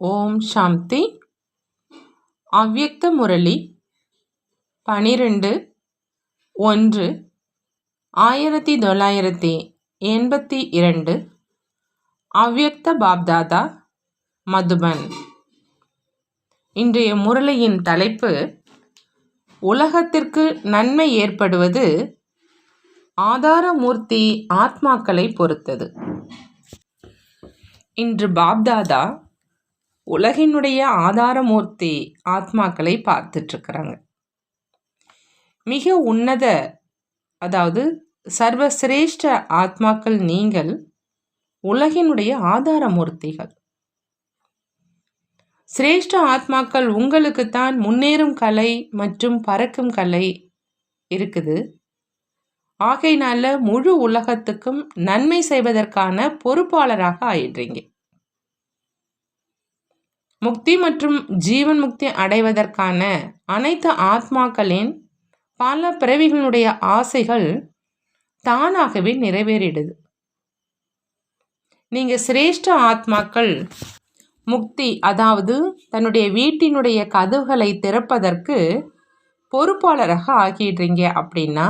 ஓம் சாந்தி. அவ்யக்த முரளி பனிரெண்டு ஒன்று ஆயிரத்தி தொள்ளாயிரத்தி எண்பத்தி இரண்டு அவ்யக்த பாப்தாதா மதுபன். இன்றைய முரளியின் தலைப்பு உலகத்திற்கு நன்மை ஏற்படுவது ஆதாரமூர்த்தி ஆத்மாக்களை பொறுத்தது. இன்று பாப்தாதா உலகினுடைய ஆதாரமூர்த்தி ஆத்மாக்களை பார்த்துட்ருக்குறாங்க. மிக உன்னத அதாவது சர்வசிரேஷ்ட ஆத்மாக்கள் நீங்கள் உலகினுடைய ஆதாரமூர்த்திகள். சிரேஷ்ட ஆத்மாக்கள் உங்களுக்குத்தான் முன்னேறும் கலை மற்றும் பறக்கும் கலை இருக்குது. ஆகையினால முழு உலகத்துக்கும் நன்மை செய்வதற்கான பொறுப்பாளராக ஆயிடுறீங்க. முக்தி மற்றும் ஜீவன் முக்தி அடைவதற்கான அனைத்து ஆத்மாக்களின் பல பிறவிகளுடைய ஆசைகள் தானாகவே நிறைவேறிடுது. நீங்கள் சிரேஷ்ட ஆத்மாக்கள் முக்தி அதாவது தன்னுடைய வீட்டினுடைய கதவுகளை திறப்பதற்கு பொறுப்பாளராக ஆகிடுறீங்க அப்படின்னா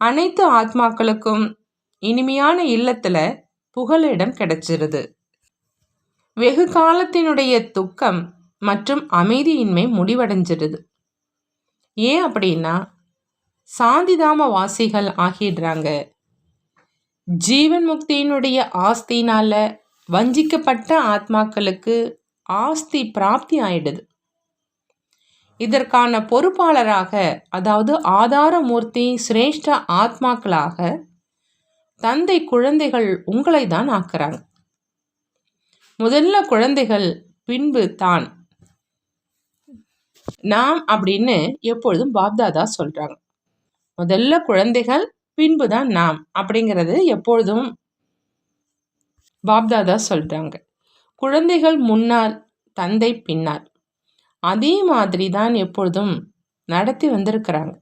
அனைத்து ஆத்மாக்களுக்கும் இனிமையான இல்லத்தில் புகலிடம் கிடைச்சிருது. வெகு காலத்தினுடைய துக்கம் மற்றும் அமைதியின்மை முடிவடைஞ்சிடுது. ஏன் அப்படின்னா சாந்திதாம வாசிகள் ஆகிடுறாங்க. ஜீவன் முக்தியினுடைய ஆஸ்தினால வஞ்சிக்கப்பட்ட ஆத்மாக்களுக்கு ஆஸ்தி பிராப்தி ஆயிடுது. இதற்கான பொறுப்பாளராக அதாவது ஆதாரமூர்த்தி சிரேஷ்ட ஆத்மாக்களாக தந்தை குழந்தைகள் உங்களை தான் ஆக்குறாங்க. முதல்ல குழந்தைகள் பின்பு தான். நாம் அப்படின்னு எப்பொழுதும் பாப்தாதா சொல்கிறாங்க முதல்ல குழந்தைகள் பின்பு தான் நாம் அப்படிங்கிறது எப்பொழுதும் பாப்தாதா சொல்கிறாங்க குழந்தைகள் முன்னால் தந்தை பின்னால். அதே மாதிரி தான் எப்பொழுதும் நடத்தி வந்திருக்கிறாங்க.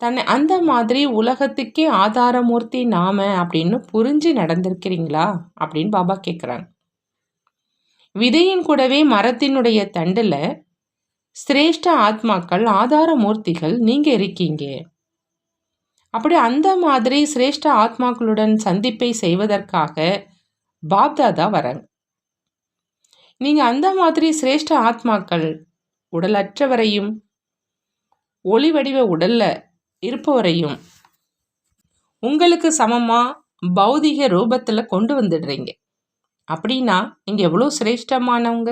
தன்னை அந்த மாதிரி உலகத்துக்கே ஆதாரமூர்த்தி நாம அப்படின்னு புரிஞ்சு நடந்திருக்கிறீங்களா அப்படின்னு பாபா கேட்குறாங்க விதையின் கூடவே மரத்தினுடைய தண்டில் சிரேஷ்ட ஆத்மாக்கள் ஆதார மூர்த்திகள் நீங்கள் இருக்கீங்க. அப்படி அந்த மாதிரி சிரேஷ்ட ஆத்மாக்களுடன் சந்திப்பை செய்வதற்காக பாப்தாதா வராங்க நீங்கள் அந்த மாதிரி சிரேஷ்ட ஆத்மாக்கள் உடலற்றவரையும் ஒளி வடிவ உடலில் இருப்பவரையும் உங்களுக்கு சமமாக பௌதிக ரூபத்தில் கொண்டு வந்துடுறீங்க. அப்படின்னா நீங்கள் எவ்வளோ சிரேஷ்டமானவங்க?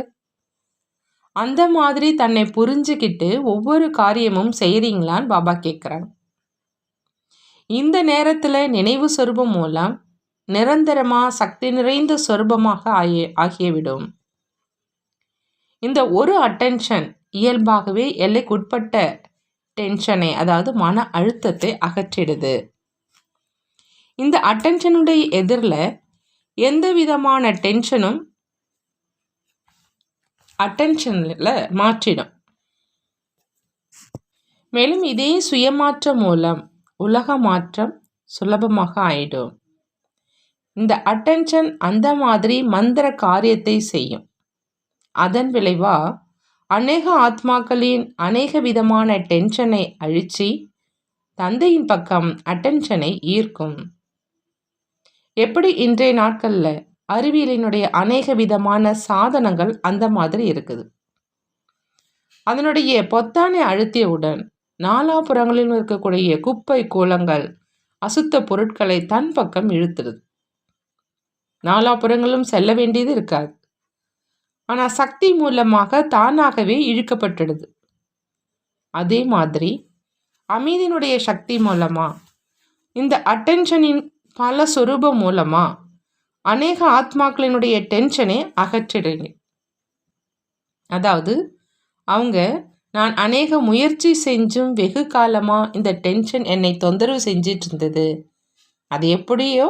அந்த மாதிரி தன்னை புரிஞ்சுக்கிட்டு ஒவ்வொரு காரியமும் செய்கிறீங்களான்னு பாபா கேட்குறாங்க இந்த நேரத்தில் நினைவு சொரூபம் மூலம் நிரந்தரமாக சக்தி நிறைந்த சொரூபமாக ஆகிய ஆகியவிடும் இந்த ஒரு அட்டென்ஷன் இயல்பாகவே எல்லைக்குட்பட்ட டென்ஷனை அதாவது மன அழுத்தத்தை அகற்றிடுது. இந்த அட்டென்ஷனுடைய எதிரில் எந்த விதமான டென்ஷனும் அட்டென்ஷனில் மாற்றிடும். மேலும் இதே சுயமாற்றம் மூலம் உலக மாற்றம் சுலபமாக ஆயிடும். இந்த அட்டென்ஷன் அந்த மாதிரி மந்திர காரியத்தை செய்யும். அதன் விளைவா அநேக ஆத்மாக்களின் அநேக விதமான டென்ஷனை அழித்து தந்தையின் பக்கம் அட்டென்ஷனை ஈர்க்கும். எப்படி இன்றைய நாட்களில் அறிவியலினுடைய அநேக விதமான சாதனங்கள் அந்த மாதிரி இருக்குது. அதனுடைய பொத்தானை அழுத்தியவுடன் நாலாபுறங்களிலும் இருக்கக்கூடிய குப்பை கோலங்கள் அசுத்த பொருட்களை தன் பக்கம் இழுத்துடுது நாலாபுறங்களும் செல்ல வேண்டியது இருக்காது. ஆனால் சக்தி மூலமாக தானாகவே இழுக்கப்பட்டுடுது. அதே மாதிரி அமைதியினுடைய சக்தி மூலமாக இந்த அட்டென்ஷனின் பல சொரூபம் மூலமாக அநேக ஆத்மாக்களினுடைய டென்ஷனை அகற்றிடுங்க அதாவது அவங்க நான் அநேக முயற்சி செஞ்சும் வெகு காலமாக இந்த டென்ஷன் என்னை தொந்தரவு செஞ்சிட்டு இருந்தது. அது எப்படியோ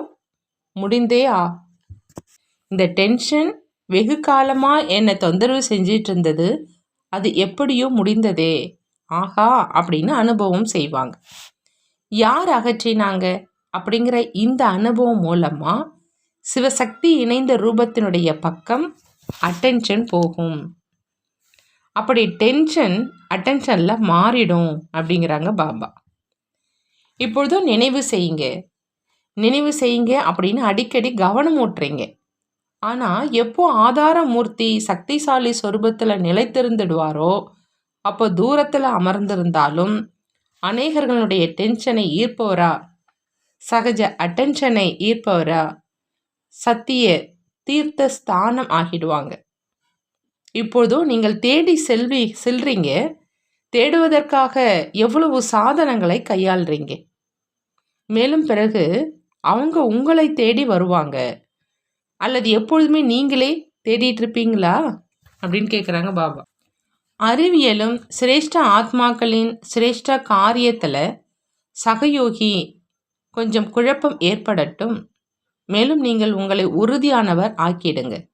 முடிந்தே ஆ. இந்த டென்ஷன் வெகு காலமாக என்னை தொந்தரவு செஞ்சிட்டு இருந்தது. அது எப்படியோ முடிந்ததே. ஆஹா அப்படின்னு அனுபவம் செய்வாங்க. யார் அகற்றினாங்க? அப்படிங்கிற இந்த அனுபவம் மூலமாக சிவசக்தி இணைந்த ரூபத்தினுடைய பக்கம் அட்டென்ஷன் போகும். அப்படி டென்ஷன் அட்டென்ஷனில் மாறிடும் அப்படிங்கிறாங்க பாபா. இப்பொழுதும் நினைவு செய்யுங்க. நினைவு செய்யுங்க அப்படின்னு அடிக்கடி கவனம் ஊட்டுறீங்க. ஆனால் எப்போ ஆதாரமூர்த்தி சக்திசாலி சொரூபத்தில் நிலைத்திருந்துடுவாரோ அப்போ தூரத்தில் அமர்ந்திருந்தாலும் அநேகர்களுடைய டென்ஷனை ஈர்ப்பவரா சகஜ அட்டென்ஷனை ஈர்ப்பவரா? சத்திய தீர்த்த ஸ்தானம் ஆகிடுவாங்க. இப்பொழுதும் நீங்கள் தேடி செல்வி செல்றீங்க. தேடுவதற்காக எவ்வளவு சாதனங்களை கையாளுறீங்க. மேலும் பிறகு அவங்க உங்களை தேடி வருவாங்க. அல்லது எப்பொழுதுமே நீங்களே தேடிட்டு இருப்பீங்களா அப்படின்னு கேட்குறாங்க பாபா. அறிவியலும் சிரேஷ்ட ஆத்மாக்களின் சிரேஷ்ட காரியத்தில் சகயோகி கொஞ்சம் குழப்பம் ஏற்படட்டும். மேலும் நீங்கள் உங்களை உறுதியானவர் ஆக்கிடுங்க.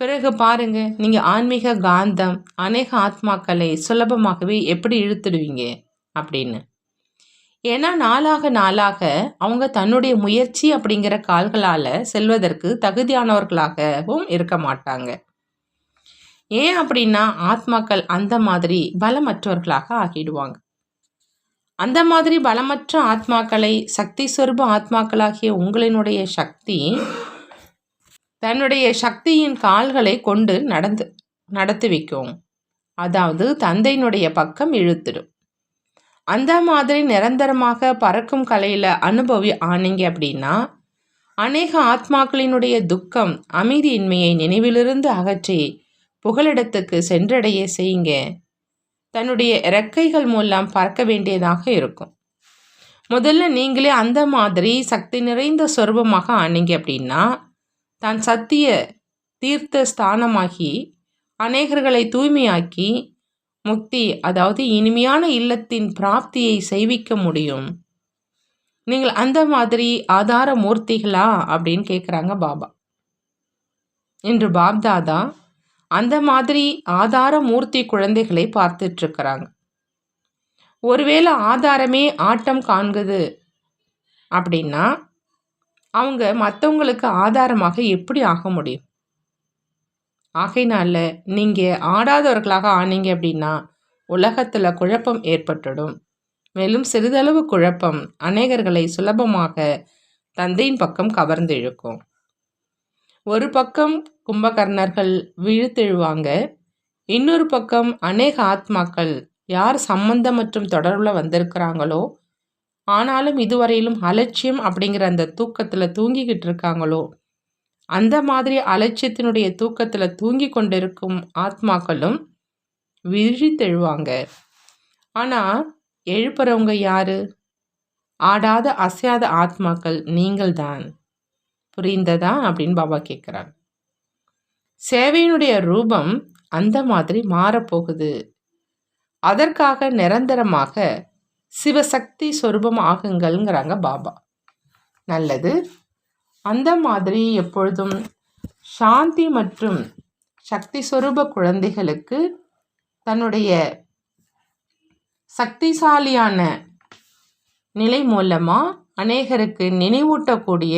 பிறகு பாருங்க நீங்கள் ஆன்மீக காந்தம் அநேக ஆத்மாக்களை சுலபமாகவே எப்படி இழுத்துடுவீங்க? அப்படின்னு. ஏன்னா நாளாக நாளாக அவங்க தன்னுடைய முயற்சி அப்படிங்கிற கால்களால் செல்வதற்கு தகுதியானவர்களாகவும் இருக்க மாட்டாங்க. ஏன் அப்படின்னா ஆத்மாக்கள் அந்த மாதிரி பலமற்றவர்களாக ஆகிடுவாங்க. அந்த மாதிரி பலமற்ற ஆத்மாக்களை சக்தி சொருப ஆத்மாக்களாகிய உங்களினுடைய சக்தி தன்னுடைய சக்தியின் கால்களை கொண்டு நடந்து நடத்தி வைக்கும். அதாவது தந்தையினுடைய பக்கம் இழுத்துடும். அந்த மாதிரி நிரந்தரமாக பறக்கும் கலையில் அனுபவி ஆனீங்க அப்படின்னா அநேக ஆத்மாக்களினுடைய துக்கம் அமைதியின்மையை நினைவிலிருந்து அகற்றி புகலிடத்துக்கு சென்றடைய செய்யுங்க. தன்னுடைய இறக்கைகள் மூலம் பறக்க வேண்டியதாக இருக்கும். முதல்ல நீங்களே அந்த மாதிரி சக்தி நிறைந்த சொருபமாக ஆனீங்க அப்படின்னா தான் சத்திய தீர்த்த ஸ்தானமாகி அநேகர்களை தூய்மையாக்கி முக்தி அதாவது இனிமையான இல்லத்தின் பிராப்தியை செய்விக்க முடியும். நீங்கள் அந்த மாதிரி ஆதார மூர்த்திகளா அப்படின்னு கேட்குறாங்க பாபா. இன்று பாப்தாதா அந்த மாதிரி ஆதார மூர்த்தி குழந்தைகளை பார்த்துட்ருக்குறாங்க. ஒருவேளை ஆதாரமே ஆட்டம் காண்குது அப்படின்னா அவங்க மற்றவங்களுக்கு ஆதாரமாக எப்படி ஆக முடியும்? ஆகையினால நீங்கள் ஆடாதவர்களாக ஆனீங்க அப்படின்னா உலகத்தில் குழப்பம் ஏற்பட்டுடும். மேலும் சிறிதளவு குழப்பம் அநேகர்களை சுலபமாக தந்தையின் பக்கம் கவர்ந்து இழுக்கும் ஒரு பக்கம் கும்பகர்ணர்கள் விழுத்தெழுவாங்க. இன்னொரு பக்கம் அநேக ஆத்மாக்கள் யார் சம்பந்தம் மற்றும் தொடர்பில் வந்திருக்கிறாங்களோ ஆனாலும் இதுவரையிலும் அலட்சியம் அப்படிங்கிற அந்த தூக்கத்தில் தூங்கிக்கிட்டு இருக்காங்களோ அந்த மாதிரி அலட்சியத்தினுடைய தூக்கத்தில் தூங்கி கொண்டிருக்கும் ஆத்மாக்களும் விழித்தெழுவாங்க. ஆனால் எழுப்புறவங்க யாரு? ஆடாத அசையாத ஆத்மாக்கள் நீங்கள் தான் புரிந்ததா? அப்படின்னு பாபா கேட்குறாங்க சேவையினுடைய ரூபம் அந்த மாதிரி மாறப்போகுது. அதற்காக நிரந்தரமாக சிவசக்தி சொரூபம் ஆகுங்கள்ங்கிறாங்க பாபா. நல்லது. அந்த மாதிரி எப்பொழுதும் சாந்தி மற்றும் சக்தி சொரூப குழந்தைகளுக்கு தன்னுடைய சக்திசாலியான நிலை மூலமாக அநேகருக்கு நினைவூட்டக்கூடிய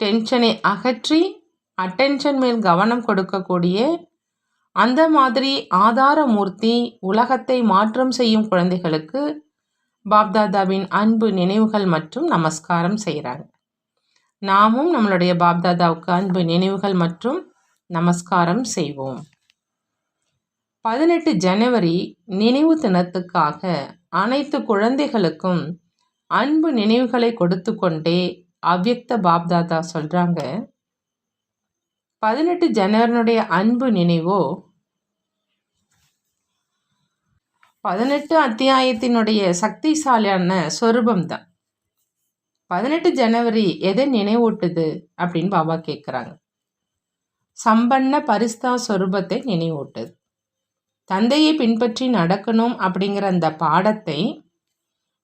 டென்ஷனை அகற்றி அட்டென்ஷன் மேல் கவனம் கொடுக்கக்கூடிய அந்த மாதிரி ஆதாரமூர்த்தி உலகத்தை மாற்றம் செய்யும் குழந்தைகளுக்கு பாப்தாதாவின் அன்பு நினைவுகள் மற்றும் நமஸ்காரம் செய்கிறாங்க. நாமும் நம்மளுடைய பாப்தாதாவுக்கு அன்பு நினைவுகள் மற்றும் நமஸ்காரம் செய்வோம். பதினெட்டு ஜனவரி நினைவு தினத்துக்காக அனைத்து குழந்தைகளுக்கும் அன்பு நினைவுகளை கொடுத்து கொண்டே அவ்யக்த பாப்தாதா சொல்கிறாங்க பதினெட்டு ஜனவரனுடைய அன்பு நினைவோ? பதினெட்டு அத்தியாயத்தினுடைய சக்திசாலியான சொரூபம் தான் பதினெட்டு ஜனவரி எதை நினைவூட்டுது அப்படின்னு பாபா கேட்குறாங்க சம்பன்ன பரிஸ்தா சொரூபத்தை நினைவூட்டுது. தந்தையை பின்பற்றி நடக்கணும் அப்படிங்கிற அந்த பாடத்தை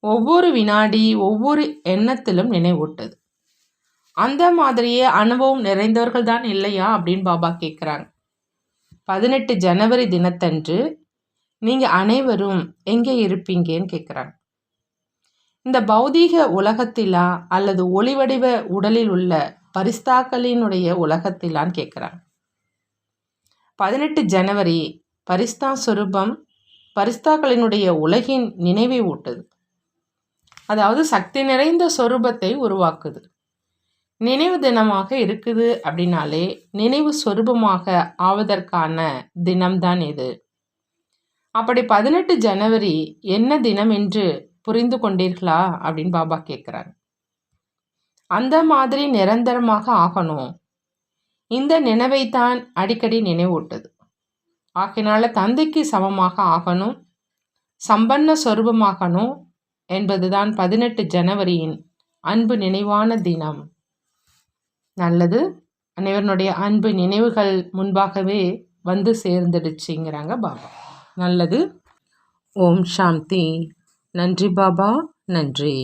ஒவ்வொரு வினாடி ஒவ்வொரு எண்ணத்திலும் நினைவூட்டுது. அந்த மாதிரியே அனுபவம் நிறைந்தவர்கள் தான் இல்லையா அப்படின்னு பாபா கேட்குறாங்க பதினெட்டு ஜனவரி தினத்தன்று நீங்கள் அனைவரும் எங்கே இருப்பீங்கன்னு கேட்குறாங்க இந்த பௌதீக உலகத்திலா அல்லது ஒளிவடிவ உடலில் உள்ள பரிஸ்தாக்களினுடைய உலகத்திலான்னு கேட்குறாங்க பதினெட்டு ஜனவரி பரிஸ்தா சொரூபம் பரிஸ்தாக்களினுடைய உலகின் நினைவை ஊட்டுது. அதாவது சக்தி நிறைந்த சொரூபத்தை உருவாக்குது. நினைவு தினமாக இருக்குது அப்படின்னாலே நினைவு சொரூபமாக ஆவதற்கான தினம்தான் இது. அப்படி பதினெட்டு ஜனவரி என்ன தினம் என்று புரிந்து கொண்டீர்களா அப்படின்னு பாபா கேட்குறாரு. அந்த மாதிரி நிரந்தரமாக ஆகணும். இந்த நினைவைத்தான் அடிக்கடி நினைவூட்டுது. ஆகினால தந்தைக்கு சமமாக ஆகணும். சம்பன்ன சொரூபமாகணும் என்பதுதான் பதினெட்டு ஜனவரியின் அன்பு நினைவான தினம். நல்லது. அனைவருடைய அன்பு நினைவுகள் முன்பாகவே வந்து சேர்ந்துடுச்சுங்கிறாங்க பாபா. நல்லது. ஓம் சாந்தி. நன்றி பாபா. நன்றி.